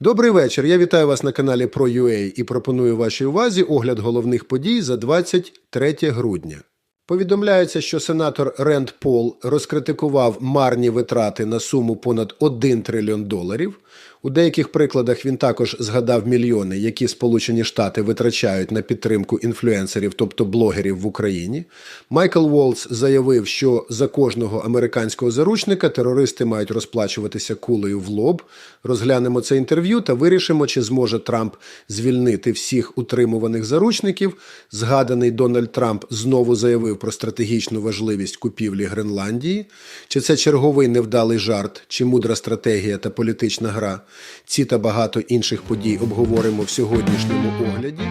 Добрий вечір. Я вітаю вас на каналі ProUA і пропоную вашій увазі огляд головних подій за 23 грудня. Повідомляється, що сенатор Ренд Пол розкритикував марні витрати на суму понад 1 трильйон доларів. У деяких прикладах він також згадав мільйони, які Сполучені Штати витрачають на підтримку інфлюенсерів, тобто блогерів в Україні. Майкл Волц заявив, що за кожного американського заручника терористи мають розплачуватися кулею в лоб. Розглянемо це інтерв'ю та вирішимо, чи зможе Трамп звільнити всіх утримуваних заручників. Згаданий Дональд Трамп знову заявив про стратегічну важливість купівлі Гренландії. Чи це черговий невдалий жарт, чи мудра стратегія та політична гра? Ці та багато інших подій обговоримо в сьогоднішньому огляді.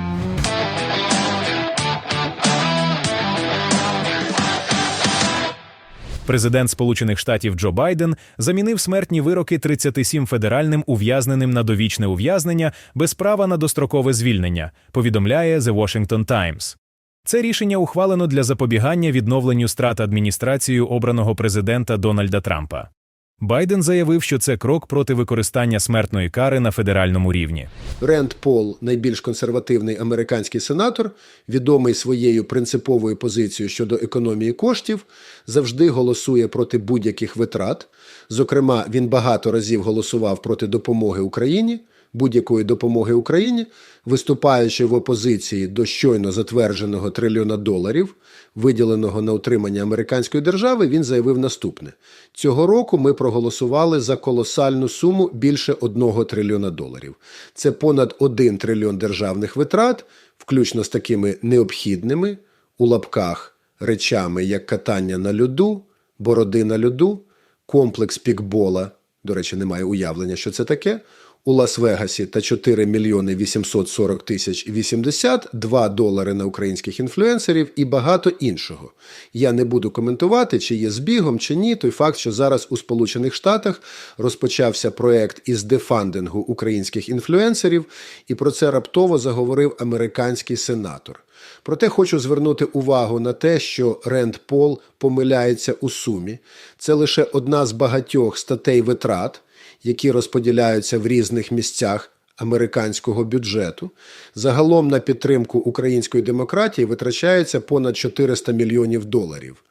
Президент Сполучених Штатів Джо Байден замінив смертні вироки 37 федеральним ув'язненим на довічне ув'язнення без права на дострокове звільнення, повідомляє The Washington Times. Це рішення ухвалено для запобігання відновленню страт адміністрацією обраного президента Дональда Трампа. Байден заявив, що це крок проти використання смертної кари на федеральному рівні. Ренд Пол, найбільш консервативний американський сенатор, відомий своєю принциповою позицією щодо економії коштів, завжди голосує проти будь-яких витрат. Зокрема, він багато разів голосував проти допомоги Україні, будь-якої допомоги Україні, виступаючи в опозиції до щойно затвердженого трильйона доларів, виділеного на утримання американської держави, він заявив наступне: цього року ми проголосували за колосальну суму більше одного трильйона доларів. Це понад один трильйон державних витрат, включно з такими необхідними у лапках речами, як катання на льоду, бороди на льоду, комплекс пікбола. До речі, немає уявлення, що це таке. У Лас-Вегасі та 4 мільйони 840 тисяч 80, 2 долари на українських інфлюенсерів і багато іншого. Я не буду коментувати, чи є збігом, чи ні. Той факт, що зараз у Сполучених Штатах розпочався проект із дефандингу українських інфлюенсерів, і про це раптово заговорив американський сенатор. Проте хочу звернути увагу на те, що Ренд Пол помиляється у сумі. Це лише одна з багатьох статей витрат які розподіляються в різних місцях американського бюджету. Загалом на підтримку української демократії витрачається понад 400 мільйонів доларів.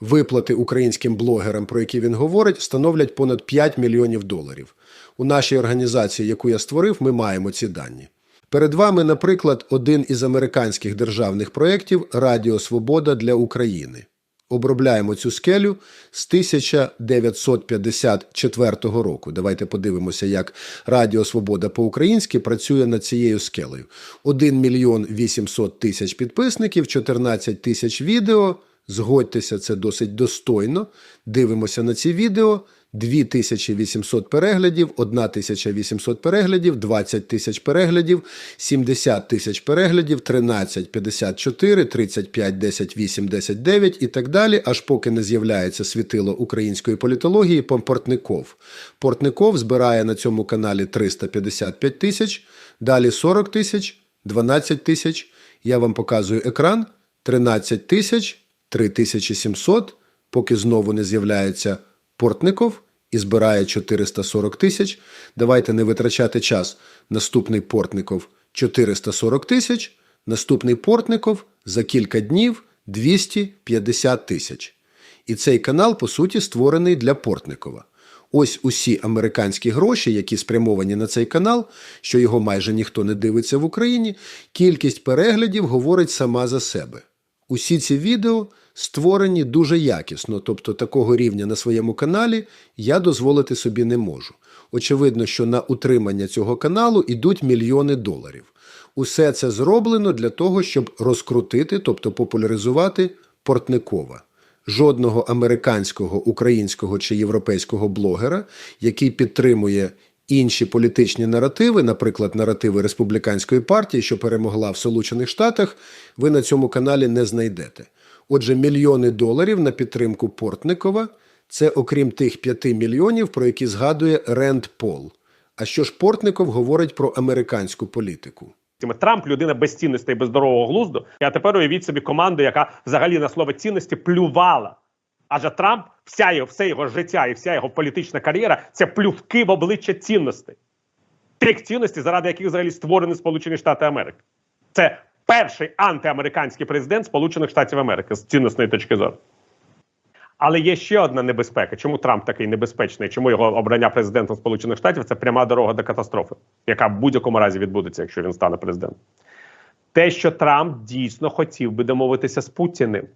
Виплати українським блогерам, про які він говорить, становлять понад 5 мільйонів доларів. У нашій організації, яку я створив, ми маємо ці дані. Перед вами, наприклад, один із американських державних проєктів Радіо Свобода для України. Обробляємо цю скелю з 1954 року. Давайте подивимося, як Радіо Свобода по-українськи працює над цією скелею. 1 мільйон 800 тисяч підписників, 14 тисяч відео. Згодьтеся, це досить достойно. Дивимося на ці відео. 2800 переглядів, 1800 переглядів, 20 тисяч переглядів, 70 тисяч переглядів, 13, 54, 35, 10, 8, 10, 9 і так далі, аж поки не з'являється світило української політології Портников. Портников збирає на цьому каналі 355 тисяч, далі 40 тисяч, 12 тисяч. Я вам показую екран, 13 тисяч, 3700, поки знову не з'являється Портников і збирає 440 тисяч. Давайте не витрачати час. Наступний Портников 440 тисяч. Наступний Портников за кілька днів 250 тисяч. І цей канал, по суті, створений для Портникова. Ось усі американські гроші, які спрямовані на цей канал, що його майже ніхто не дивиться в Україні, кількість переглядів говорить сама за себе. Усі ці відео створені дуже якісно, тобто такого рівня на своєму каналі я дозволити собі не можу. Очевидно, що на утримання цього каналу йдуть мільйони доларів. Усе це зроблено для того, щоб розкрутити, тобто популяризувати Портникова. Жодного американського, українського чи європейського блогера, який підтримує інші політичні наративи, наприклад, наративи республіканської партії, що перемогла в Сполучених Штатах, ви на цьому каналі не знайдете. Отже, мільйони доларів на підтримку Портникова це окрім тих 5 мільйонів, про які згадує Ренд Пол. А що ж Портников говорить про американську політику? Трамп людина без цінностей, без здорового глузду. А тепер уявіть собі команду, яка взагалі на слово цінності плювала. Адже Трамп, вся його все його життя і вся його політична кар'єра це плювки в обличчя цінностей. тих цінностей, заради яких взагалі створені Сполучені Штати Америки. Це перший антиамериканський президент Сполучених Штатів Америки з цінностної точки зору. Але є ще одна небезпека. Чому Трамп такий небезпечний? Чому його обрання президентом Сполучених Штатів це пряма дорога до катастрофи, яка в будь-якому разі відбудеться, якщо він стане президентом. Те, що Трамп дійсно хотів би домовитися з Путіним.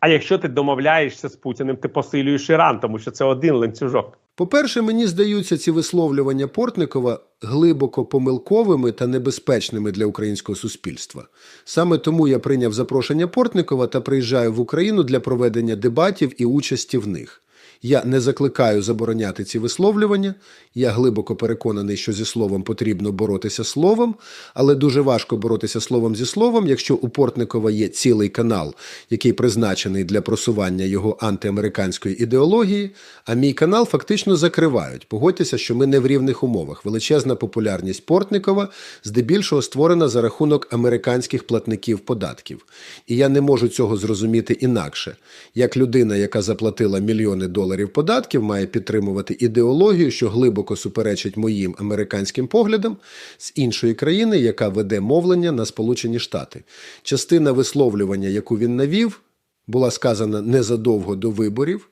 А якщо ти домовляєшся з Путіним, ти посилюєш Іран, тому що це один ланцюжок. По-перше, мені здаються ці висловлювання Портникова глибоко помилковими та небезпечними для українського суспільства. Саме тому я прийняв запрошення Портникова та приїжджаю в Україну для проведення дебатів і участі в них. Я не закликаю забороняти ці висловлювання. Я глибоко переконаний, що зі словом потрібно боротися словом, але дуже важко боротися словом зі словом, якщо у Портникова є цілий канал, який призначений для просування його антиамериканської ідеології, а мій канал фактично закривають. Погодьтеся, що ми не в рівних умовах. Величезна популярність Портникова здебільшого створена за рахунок американських платників податків. І я не можу цього зрозуміти інакше. Як людина, яка заплатила мільйони доларів податків, має підтримувати ідеологію, що глибоко суперечить моїм американським поглядам з іншої країни, яка веде мовлення на Сполучені Штати. Частина висловлювання, яку він навів, була сказана незадовго до виборів.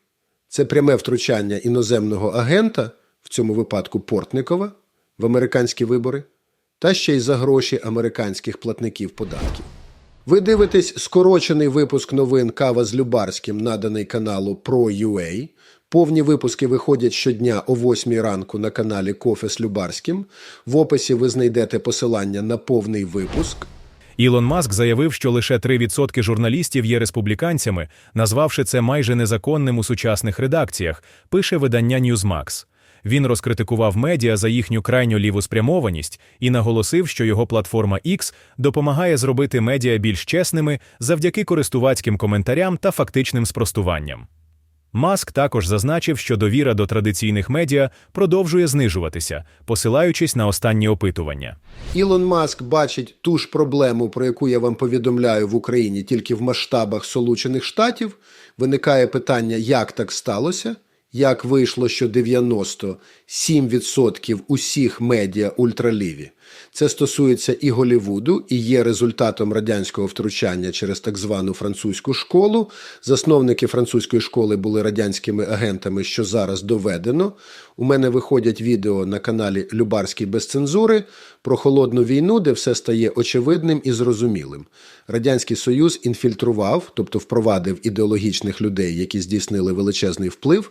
Це пряме втручання іноземного агента, в цьому випадку Портникова, в американські вибори, та ще й за гроші американських платників податків. Ви дивитесь скорочений випуск новин Кава з Любарським, наданий каналу Pro.ua. Повні випуски виходять щодня о 8 ранку на каналі Кофе з Любарським. В описі ви знайдете посилання на повний випуск. Ілон Маск заявив, що лише 3% журналістів є республіканцями, назвавши це майже незаконним у сучасних редакціях, пише видання Newsmax. Він розкритикував медіа за їхню крайню ліву спрямованість і наголосив, що його платформа X допомагає зробити медіа більш чесними завдяки користувацьким коментарям та фактичним спростуванням. Маск також зазначив, що довіра до традиційних медіа продовжує знижуватися, посилаючись на останні опитування. Ілон Маск бачить ту ж проблему, про яку я вам повідомляю в Україні, тільки в масштабах Сполучених Штатів. Виникає питання, як так сталося, як вийшло, що 97% усіх медіа ультраліві. Це стосується і Голівуду, і є результатом радянського втручання через так звану французьку школу. Засновники французької школи були радянськими агентами, що зараз доведено. У мене виходять відео на каналі Любарський без цензури про холодну війну, де все стає очевидним і зрозумілим. Радянський Союз інфільтрував, тобто впровадив ідеологічних людей, які здійснили величезний вплив.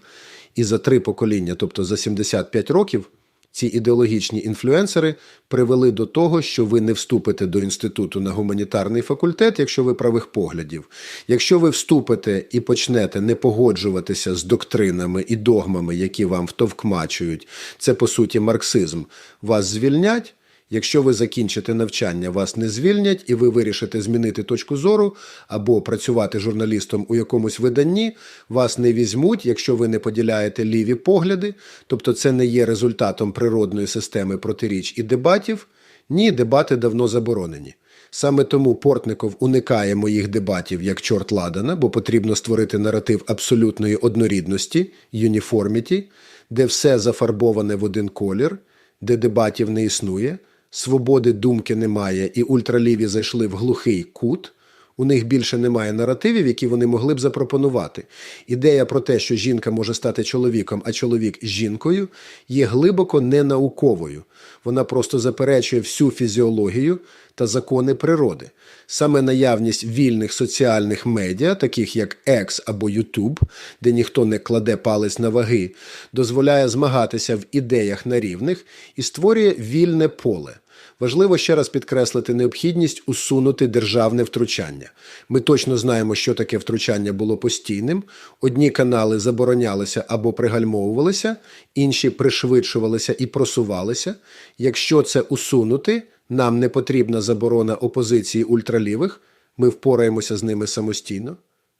І за три покоління, тобто за 75 років, ці ідеологічні інфлюенсери привели до того, що ви не вступите до інституту на гуманітарний факультет, якщо ви правих поглядів. Якщо ви вступите і почнете не погоджуватися з доктринами і догмами, які вам втовкмачують, це по суті марксизм, вас звільнять. Якщо ви закінчите навчання, вас не звільнять, і ви вирішите змінити точку зору або працювати журналістом у якомусь виданні, вас не візьмуть, якщо ви не поділяєте ліві погляди, тобто це не є результатом природної системи протиріч і дебатів. Ні, дебати давно заборонені. Саме тому Портников уникає моїх дебатів як чорт ладана, бо потрібно створити наратив абсолютної однорідності, юніформіті, де все зафарбоване в один колір, де дебатів не існує, свободи думки немає, і ультраліві зайшли в глухий кут. У них більше немає наративів, які вони могли б запропонувати. Ідея про те, що жінка може стати чоловіком, а чоловік жінкою, є глибоко ненауковою. Вона просто заперечує всю фізіологію та закони природи. Саме наявність вільних соціальних медіа, таких як X або YouTube, де ніхто не кладе палець на ваги, дозволяє змагатися в ідеях на рівних і створює вільне поле. Важливо ще раз підкреслити необхідність усунути державне втручання. Ми точно знаємо, що таке втручання було постійним. Одні канали заборонялися або пригальмовувалися, інші пришвидшувалися і просувалися. Якщо це усунути, нам не потрібна заборона опозиції ультралівих, ми впораємося з ними самостійно.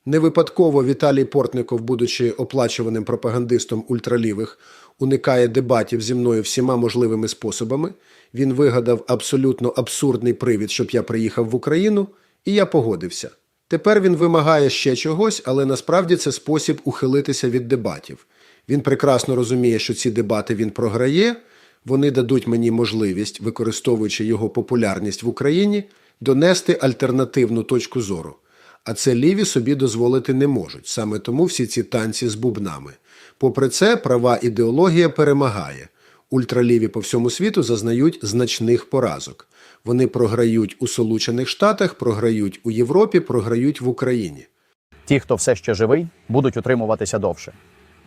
Не випадково Віталій Портников, будучи оплачуваним пропагандистом ультралівих, уникає дебатів зі мною всіма можливими способами. Він вигадав абсолютно абсурдний привід, щоб я приїхав в Україну, і я погодився. Тепер він вимагає ще чогось, але насправді це спосіб ухилитися від дебатів. Він прекрасно розуміє, що ці дебати він програє. вони дадуть мені можливість, використовуючи його популярність в Україні, донести альтернативну точку зору. А це ліві собі дозволити не можуть. Саме тому всі ці танці з бубнами. Попри це, права ідеологія перемагає. Ультраліві по всьому світу зазнають значних поразок. Вони програють у Сполучених Штатах, програють у Європі, програють в Україні. Ті, хто все ще живий, будуть утримуватися довше.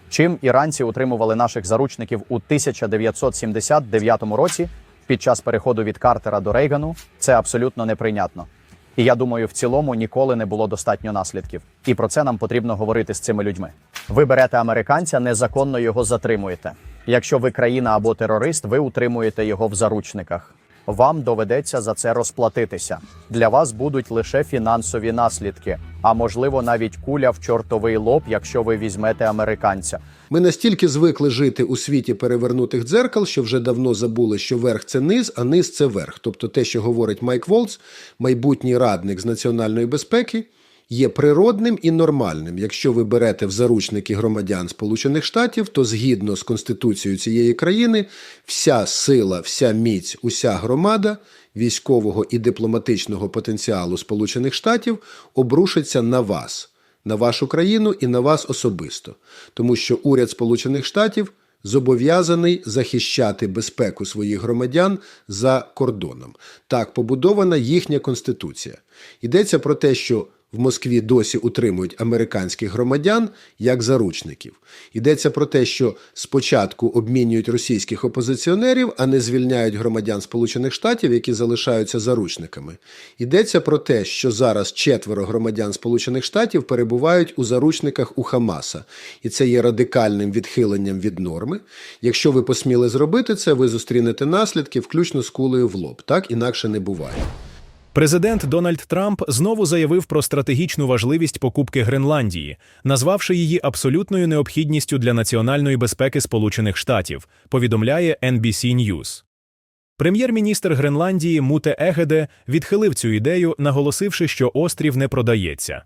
Чим іранці утримували наших заручників у 1979 році під час переходу від Картера до Рейгану, це абсолютно неприйнятно. І я думаю, в цілому ніколи не було достатньо наслідків. І про це нам потрібно говорити з цими людьми. Ви берете американця, незаконно його затримуєте. Якщо ви країна або терорист, ви утримуєте його в заручниках. Вам доведеться за це розплатитися. Для вас будуть лише фінансові наслідки, а можливо навіть куля в чортовий лоб, якщо ви візьмете американця. Ми настільки звикли жити у світі перевернутих дзеркал, що вже давно забули, що верх це низ, а низ це верх. Тобто те, що говорить Майк Волц, майбутній радник з національної безпеки, є природним і нормальним. Якщо ви берете в заручники громадян Сполучених Штатів, то згідно з конституцією цієї країни, вся сила, вся міць, уся громада військового і дипломатичного потенціалу Сполучених Штатів обрушиться на вас на вашу країну і на вас особисто, тому що уряд Сполучених Штатів зобов'язаний захищати безпеку своїх громадян за кордоном. Так побудована їхня конституція. Йдеться про те, що в Москві досі утримують американських громадян як заручників. Йдеться про те, що спочатку обмінюють російських опозиціонерів, а не звільняють громадян Сполучених Штатів, які залишаються заручниками. Йдеться про те, що зараз четверо громадян Сполучених Штатів перебувають у заручниках у Хамаса, і це є радикальним відхиленням від норми. Якщо ви посміли зробити це, ви зустрінете наслідки, включно з кулею в лоб. Так інакше не буває. Президент Дональд Трамп знову заявив про стратегічну важливість покупки Гренландії, назвавши її абсолютною необхідністю для національної безпеки Сполучених Штатів, повідомляє NBC News. Прем'єр-міністр Гренландії Муте Егеде відхилив цю ідею, наголосивши, що острів не продається.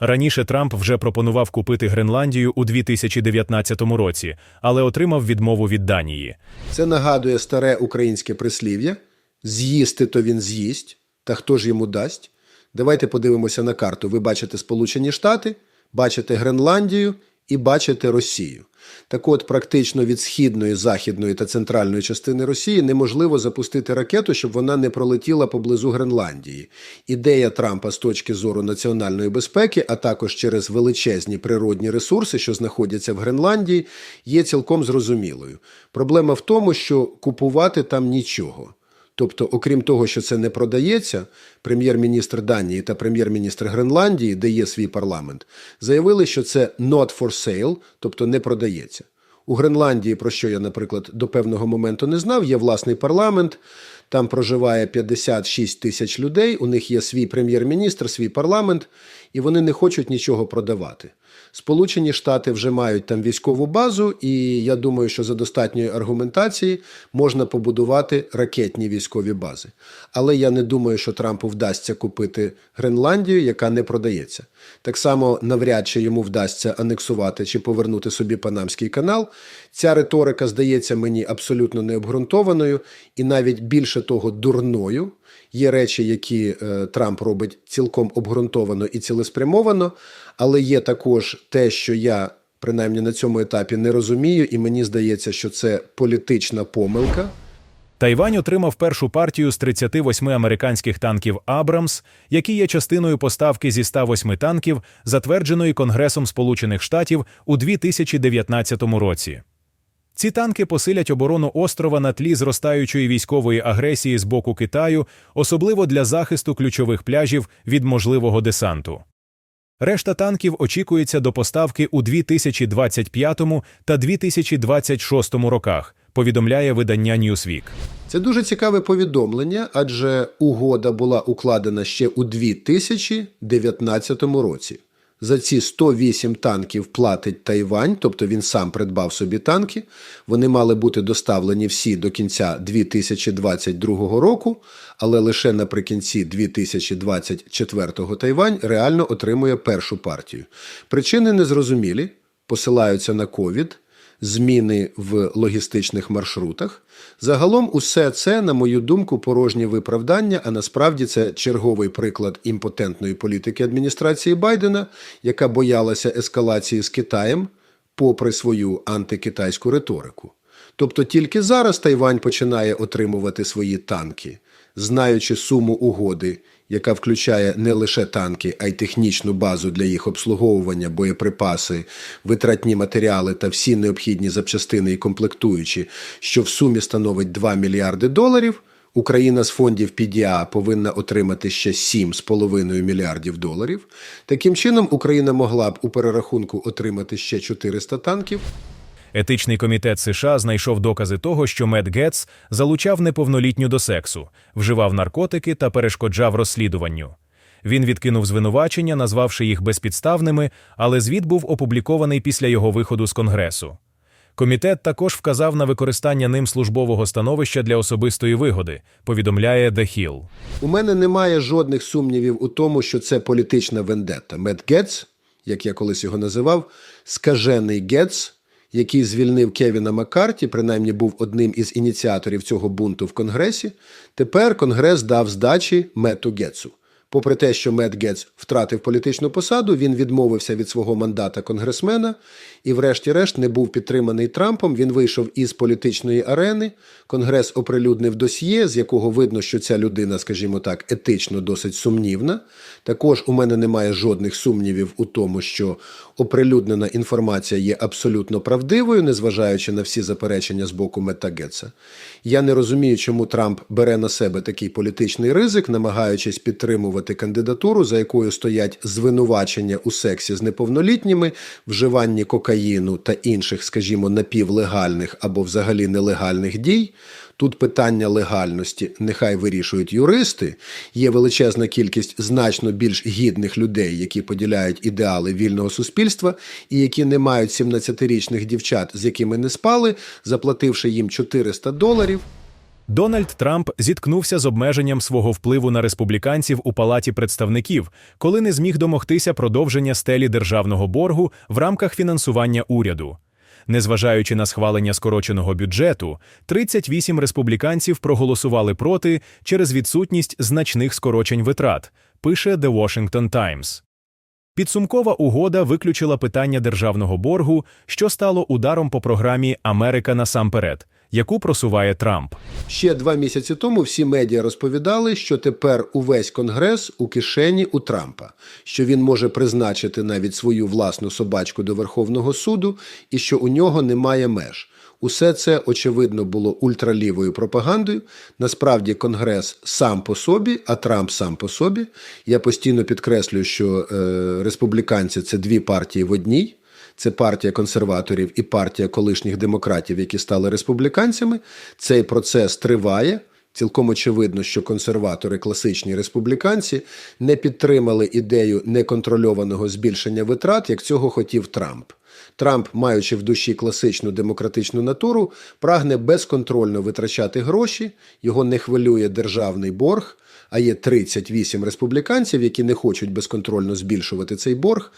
Раніше Трамп вже пропонував купити Гренландію у 2019 році, але отримав відмову від Данії. Це нагадує старе українське прислів'я: з'їсти то він з'їсть, та хто ж йому дасть? Давайте подивимося на карту. Ви бачите Сполучені Штати, бачите Гренландію і бачите Росію. Так от, практично від східної, західної та центральної частини Росії неможливо запустити ракету, щоб вона не пролетіла поблизу Гренландії. Ідея Трампа з точки зору національної безпеки, а також через величезні природні ресурси, що знаходяться в Гренландії, є цілком зрозумілою. Проблема в тому, що купувати там нічого. Тобто, окрім того, що це не продається, прем'єр-міністр Данії та прем'єр-міністр Гренландії, де є свій парламент, заявили, що це not for sale, тобто не продається. У Гренландії, про що я, наприклад, до певного моменту не знав, є власний парламент. Там проживає 56 тисяч людей. У них є свій прем'єр-міністр, свій парламент, і вони не хочуть нічого продавати. Сполучені Штати вже мають там військову базу, і я думаю, що за достатньої аргументації можна побудувати ракетні військові бази. Але я не думаю, що Трампу вдасться купити Гренландію, яка не продається. Так само навряд чи йому вдасться анексувати чи повернути собі Панамський канал. Ця риторика здається мені абсолютно необґрунтованою і навіть більше того дурною. Є речі, які е, Трамп робить цілком обґрунтовано і цілеспрямовано, але є також те, що я принаймні на цьому етапі не розумію, і мені здається, що це політична помилка. Тайвань отримав першу партію з 38 американських танків Абрамс, які є частиною поставки зі 108 танків, затвердженої Конгресом Сполучених Штатів у 2019 році. Ці танки посилять оборону острова на тлі зростаючої військової агресії з боку Китаю, особливо для захисту ключових пляжів від можливого десанту. Решта танків очікується до поставки у 2025 та 2026 роках, повідомляє видання Newsweek. Це дуже цікаве повідомлення, адже угода була укладена ще у 2019 році. За ці 108 танків платить Тайвань, тобто він сам придбав собі танки. Вони мали бути доставлені всі до кінця 2022 року, але лише наприкінці 2024 Тайвань реально отримує першу партію. Причини незрозумілі, посилаються на ковід. Зміни в логістичних маршрутах. Загалом, усе це, на мою думку, порожнє виправдання, а насправді це черговий приклад імпотентної політики адміністрації Байдена, яка боялася ескалації з Китаєм, попри свою антикитайську риторику. Тобто тільки зараз Тайвань починає отримувати свої танки, знаючи суму угоди, яка включає не лише танки, а й технічну базу для їх обслуговування, боєприпаси, витратні матеріали та всі необхідні запчастини і комплектуючі, що в сумі становить 2 мільярди доларів. Україна з фондів PDA повинна отримати ще 7,5 мільярдів доларів. Таким чином, Україна могла б у перерахунку отримати ще 400 танків. Етичний комітет США знайшов докази того, що Мед Гетц залучав неповнолітню до сексу, вживав наркотики та перешкоджав розслідуванню. Він відкинув звинувачення, назвавши їх безпідставними, але звіт був опублікований після його виходу з Конгресу. Комітет також вказав на використання ним службового становища для особистої вигоди, повідомляє The Hill. У мене немає жодних сумнівів у тому, що це політична вендетта. Мед Гетц, як я колись його називав, скажений Гетц, який звільнив Кевіна Маккарті, принаймні був одним із ініціаторів цього бунту в Конгресі. Тепер Конгрес дав здачі Мету Гетцу. Попри те, що Мет Гетц втратив політичну посаду, він відмовився від свого мандата конгресмена і, врешті-решт, не був підтриманий Трампом. Він вийшов із політичної арени. Конгрес оприлюднив досьє, з якого видно, що ця людина, скажімо так, етично досить сумнівна. Також у мене немає жодних сумнівів у тому, що оприлюднена інформація є абсолютно правдивою, незважаючи на всі заперечення з боку Мета Гетца. Я не розумію, чому Трамп бере на себе такий політичний ризик, намагаючись підтримувати кандидатуру, за якою стоять звинувачення у сексі з неповнолітніми, вживанні кокаїну та інших, скажімо, напівлегальних або взагалі нелегальних дій. Тут питання легальності нехай вирішують юристи. Є величезна кількість значно більш гідних людей, які поділяють ідеали вільного суспільства і які не мають 17-річних дівчат, з якими не спали, заплативши їм 400 доларів. Дональд Трамп зіткнувся з обмеженням свого впливу на республіканців у Палаті представників, коли не зміг домогтися продовження стелі державного боргу в рамках фінансування уряду. Незважаючи на схвалення скороченого бюджету, 38 республіканців проголосували проти через відсутність значних скорочень витрат, пише The Washington Times. Підсумкова угода виключила питання державного боргу, що стало ударом по програмі Америка насамперед, яку просуває Трамп. Ще два місяці тому всі медіа розповідали, що тепер увесь конгрес у кишені у Трампа, що він може призначити навіть свою власну собачку до Верховного суду і що у нього немає меж. Усе це очевидно було ультралівою пропагандою. Насправді, Конгрес сам по собі, а Трамп сам по собі. Я постійно підкреслюю, що е, республіканці це дві партії в одній. Це партія консерваторів і партія колишніх демократів, які стали республіканцями. Цей процес триває. Цілком очевидно, що консерватори, класичні республіканці, не підтримали ідею неконтрольованого збільшення витрат, як цього хотів Трамп. Трамп, маючи в душі класичну демократичну натуру, прагне безконтрольно витрачати гроші, його не хвилює державний борг. А є 38 республіканців, які не хочуть безконтрольно збільшувати цей борг.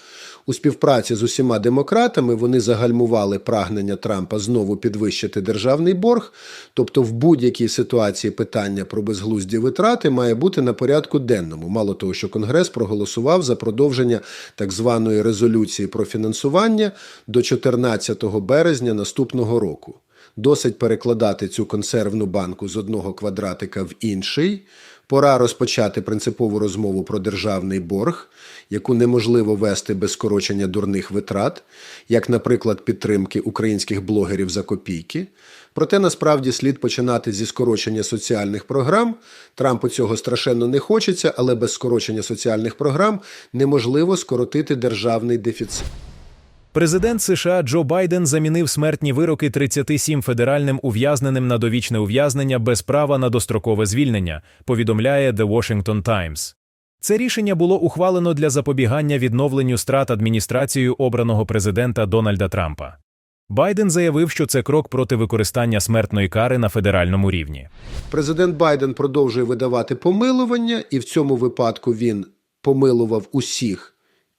У співпраці з усіма демократами вони загальмували прагнення Трампа знову підвищити державний борг. Тобто, в будь-якій ситуації питання про безглузді витрати має бути на порядку денному. Мало того, що Конгрес проголосував за продовження так званої резолюції про фінансування до 14 березня наступного року. Досить перекладати цю консервну банку з одного квадратика в інший. Пора розпочати принципову розмову про державний борг, яку неможливо вести без скорочення дурних витрат, як, наприклад, підтримки українських блогерів за копійки. Проте насправді слід починати зі скорочення соціальних програм. Трампу цього страшенно не хочеться, але без скорочення соціальних програм неможливо скоротити державний дефіцит. Президент США Джо Байден замінив смертні вироки 37 федеральним ув'язненим на довічне ув'язнення без права на дострокове звільнення, повідомляє The Washington Times. Це рішення було ухвалено для запобігання відновленню страт адміністрацією обраного президента Дональда Трампа. Байден заявив, що це крок проти використання смертної кари на федеральному рівні. Президент Байден продовжує видавати помилування, і в цьому випадку він помилував усіх,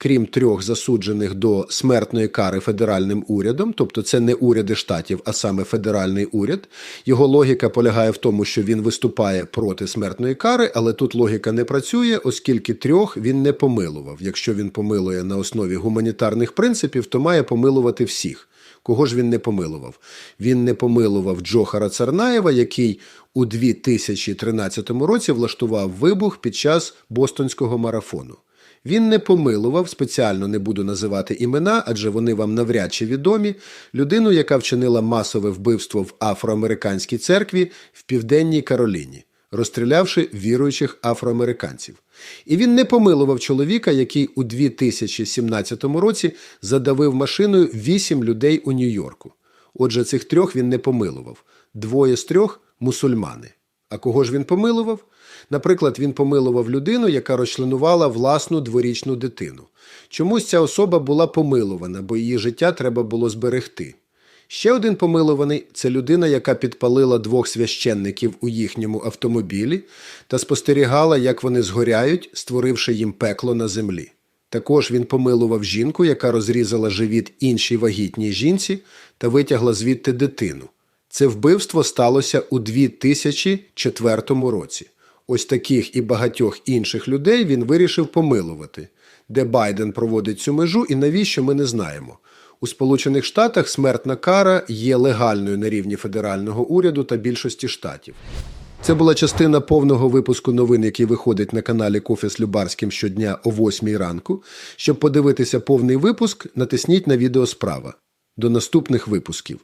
крім трьох засуджених до смертної кари федеральним урядом, тобто це не уряди штатів, а саме федеральний уряд. Його логіка полягає в тому, що він виступає проти смертної кари, але тут логіка не працює, оскільки трьох він не помилував. Якщо він помилує на основі гуманітарних принципів, то має помилувати всіх. Кого ж він не помилував? Він не помилував Джохара Царнаєва, який у 2013 році влаштував вибух під час бостонського марафону. Він не помилував, спеціально не буду називати імена, адже вони вам навряд чи відомі, людину, яка вчинила масове вбивство в афроамериканській церкві в Південній Кароліні, розстрілявши віруючих афроамериканців. І він не помилував чоловіка, який у 2017 році задавив машиною вісім людей у Нью-Йорку. Отже, цих трьох він не помилував. Двоє з трьох мусульмани. А кого ж він помилував? Наприклад, він помилував людину, яка розчленувала власну дворічну дитину. Чомусь ця особа була помилувана, бо її життя треба було зберегти. Ще один помилуваний це людина, яка підпалила двох священників у їхньому автомобілі та спостерігала, як вони згоряють, створивши їм пекло на землі. Також він помилував жінку, яка розрізала живіт іншій вагітній жінці та витягла звідти дитину. Це вбивство сталося у 2004 році. Ось таких і багатьох інших людей він вирішив помилувати. Де Байден проводить цю межу і навіщо ми не знаємо. У Сполучених Штатах смертна кара є легальною на рівні федерального уряду та більшості штатів. Це була частина повного випуску новин, який виходить на каналі Кофе з Любарським щодня о 8 ранку. Щоб подивитися повний випуск, натисніть на відео справа. До наступних випусків.